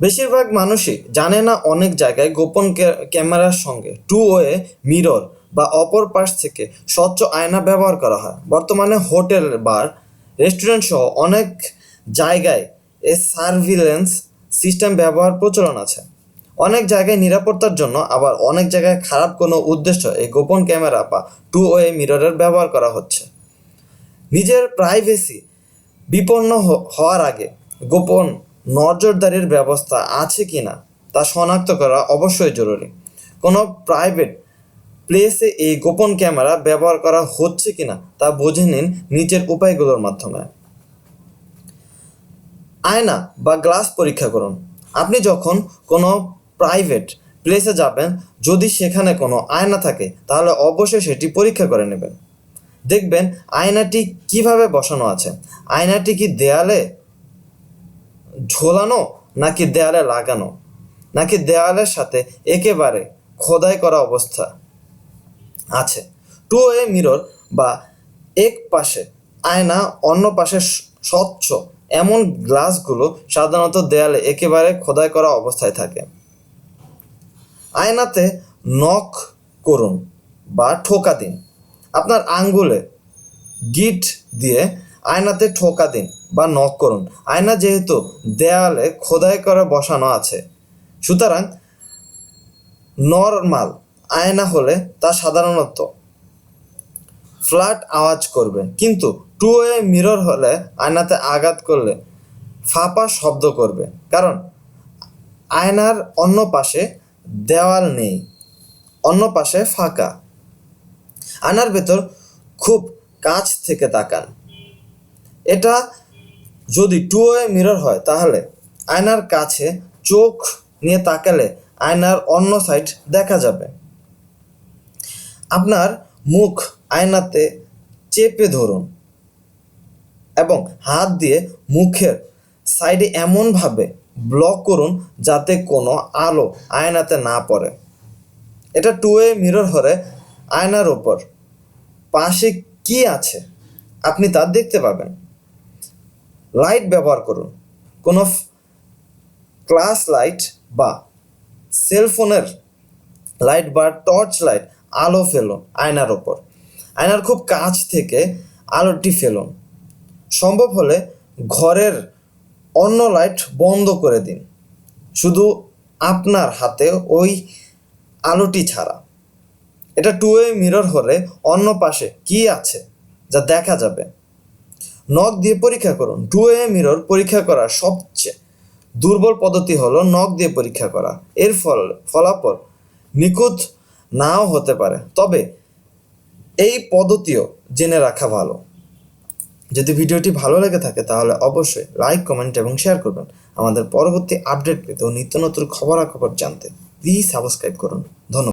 বেশিরভাগ মানুষই জানে না অনেক জায়গায় গোপন ক্যামেরার সঙ্গে। টু ওয়ে মিরর বা অপর পাশ থেকে স্বচ্ছ আয়না ব্যবহার করা হয়। বর্তমানে হোটেল, বার, রেস্টুরেন্ট সহ অনেক জায়গায় এ সার্ভিলেন্স সিস্টেম ব্যবহার প্রচলন আছে। অনেক জায়গায় নিরাপত্তার জন্য আবার অনেক জায়গায় খারাপ কোনো উদ্দেশ্য এই গোপন ক্যামেরা বা টু ওয়ে মিররের ব্যবহার করা হচ্ছে। নিজের প্রাইভেসি বিপন্ন হওয়ার আগে গোপন নজরদারির ব্যবস্থা আছে কি না তা শনাক্ত করা অবশ্যই জরুরি। কোনো প্রাইভেট প্লেসে এই গোপন ক্যামেরা ব্যবহার করা হচ্ছে কি না তা বুঝে নিন নিচের উপায়গুলোর মাধ্যমে। আয়না বা গ্লাস পরীক্ষা করুন। আপনি যখন কোনো প্রাইভেট প্লেসে যাবেন, যদি সেখানে কোনো আয়না থাকে, তাহলে অবশ্যই সেটি পরীক্ষা করে নেবেন। দেখবেন আয়নাটি কীভাবে বসানো আছে। আয়নাটি কি দেয়ালে ঝোলানো নাকি দেয়ালে লাগানো? নাকি দেয়ালের সাথে একেবারে খোদাই করা অবস্থা? আছে। টু ওয়ে মিরর বা এক পাশে আয়না, অন্য পাশে স্বচ্ছ এমন গ্লাসগুলো সাধারণত দেয়ালে একেবারে খোদাই করা অবস্থায় থাকে। আয়নাতে নখ করুন বা ঠোকা দিন। আপনার আঙ্গুলে গিট দিয়ে আয়নাতে ঠোকা দিন। বা নখ করুন। আয়না যেহেতু দেয়ালে খোদাই করে বসানো আছে। সুতরাং নরমাল আয়না হলে তা সাধারণত ফ্ল্যাট আওয়াজ করবে। কিন্তু টু ওয়ে মিরর হলে আয়নাতে আঘাত করলে ফাঁপা শব্দ করবে। কারণ আয়নার অন্য পাশে দেওয়াল নেই, অন্য পাশে ফাঁকা। আয়নার ভেতর খুব কাছ থেকে তাকান। এটা যদি টু ওয়ে মিরর হয়, তাহলে আয়নার কাছে চোখ নিয়ে তাকালে আয়নার অন্য সাইড দেখা যাবে। আপনার মুখ আয়নাতে চেপে ধরুন এবং হাত দিয়ে মুখের সাইডে এমনভাবে ব্লক করুন যাতে কোনো আলো আয়নাতে না পড়ে। এটা টু ওয়ে মিরর হলে আয়নার ওপর পাশে কি আছে আপনি তা দেখতে পাবেন। লাইট ব্যবহার করুন। কোনো ক্লাস লাইট বা সেলফোনের লাইট বা টর্চ লাইট আলো ফেলুন আয়নার ওপর। আয়নার খুব কাছ থেকে আলোটি ফেলুন। সম্ভব হলে ঘরের অন্য লাইট বন্ধ করে দিন। শুধু আপনার হাতে ওই আলোটি ছাড়া। এটা টু ওয়ে মিরর হলে অন্য পাশে কি আছে যা দেখা যাবে? নখ দিয়ে পরীক্ষা করুন। টু ওয়ে মিরর পরীক্ষা করার সবচেয়ে দুর্বল পদ্ধতি হলো নখ দিয়ে পরীক্ষা করা। এর ফল, ফলাফল নিখুঁত নাও হতে পারে। তবে এই পদ্ধতিও জেনে রাখা ভালো। যদি ভিডিওটি ভালো লেগে থাকে তাহলে অবশ্যই লাইক কমেন্ট এবং শেয়ার করবেন। আমাদের পরবর্তী আপডেট পেতে ও নিত্য নতুন খবরাখবর জানতে প্লিজ সাবস্ক্রাইব করুন। ধন্যবাদ।